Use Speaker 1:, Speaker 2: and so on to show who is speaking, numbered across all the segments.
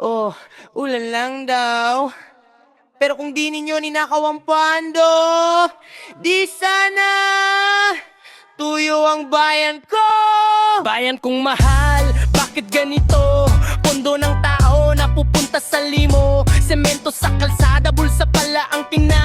Speaker 1: Oh, ulan lang daw. Pero kung di ninyo ninakaw ang pando, di sana tuyo ang bayan ko. Bayan kong mahal, bakit ganito? Pondo ng tao napupunta sa limo Semento sa kalsada, bulsa pala ang tinawit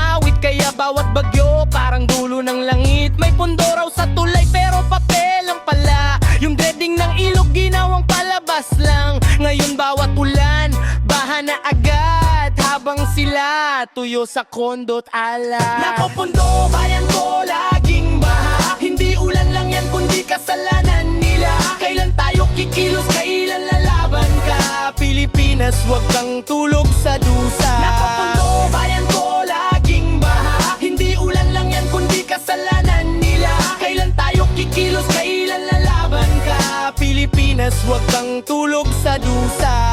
Speaker 1: na agad Habang sila tuyo sa kondo't ala Nako pondo, bayan ko laging baha. Hindi ulan lang yan kundi kasalanan nila. Kailan tayo kikilos, kailan lalaban ka? Pilipinas, wag kang tulog sa dusa. Nako pondo, bayan ko laging baha. Hindi ulan lang yan kundi kasalanan nila. Kailan tayo kikilos, kailan lalaban ka? Pilipinas, wag kang tulog sa dusa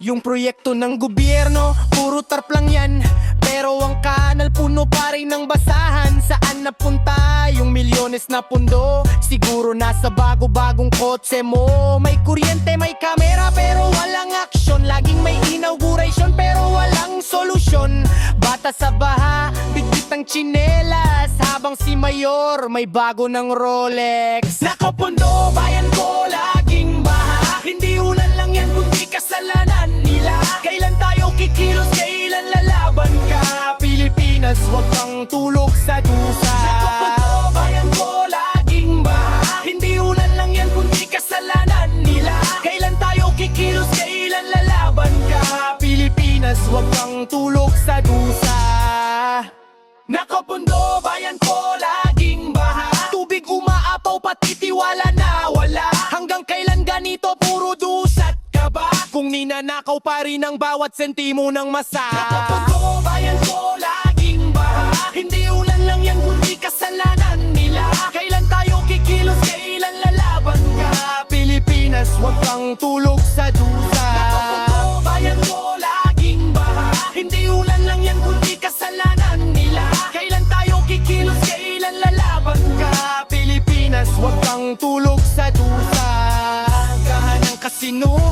Speaker 1: yung proyekto ng gobyerno, puro tarp lang yan. Pero ang kanal puno pa rin ng basahan. Saan napunta yung milyones na pundo? Siguro nasa bago-bagong kotse mo. May kuryente, may kamera pero walang aksyon. Laging may inauguration pero walang solusyon. Bata sa baha, bigit ang tsinelas. Habang si Mayor may bago ng Rolex. Nako pundo, bayan ko laging kang tulog sa dusa. Pundo, bayan ko laging baha Hindi ulan lang yan kundi kasalanan nila. Kailan tayo kikilos, kailan lalaban ka? Pilipinas, wag kang tulog sa dusa. Nako pundo, bayan ko laging baha Tubig umaapaw, pati tiwala na wala. Hanggang kailan ganito, puro dusat ka ba? Kung ninanakaw pa rin ang bawat sentimo ng masa Nako kang tulog sa dusa. Nako pundo, bayan ko laging baha. Hindi ulan lang yan, kundi kasalanan nila. Kailan tayo kikilos, kailan lalaban ka? Pilipinas, wag kang tulog sa dusa. Gahan ng kasinungalingan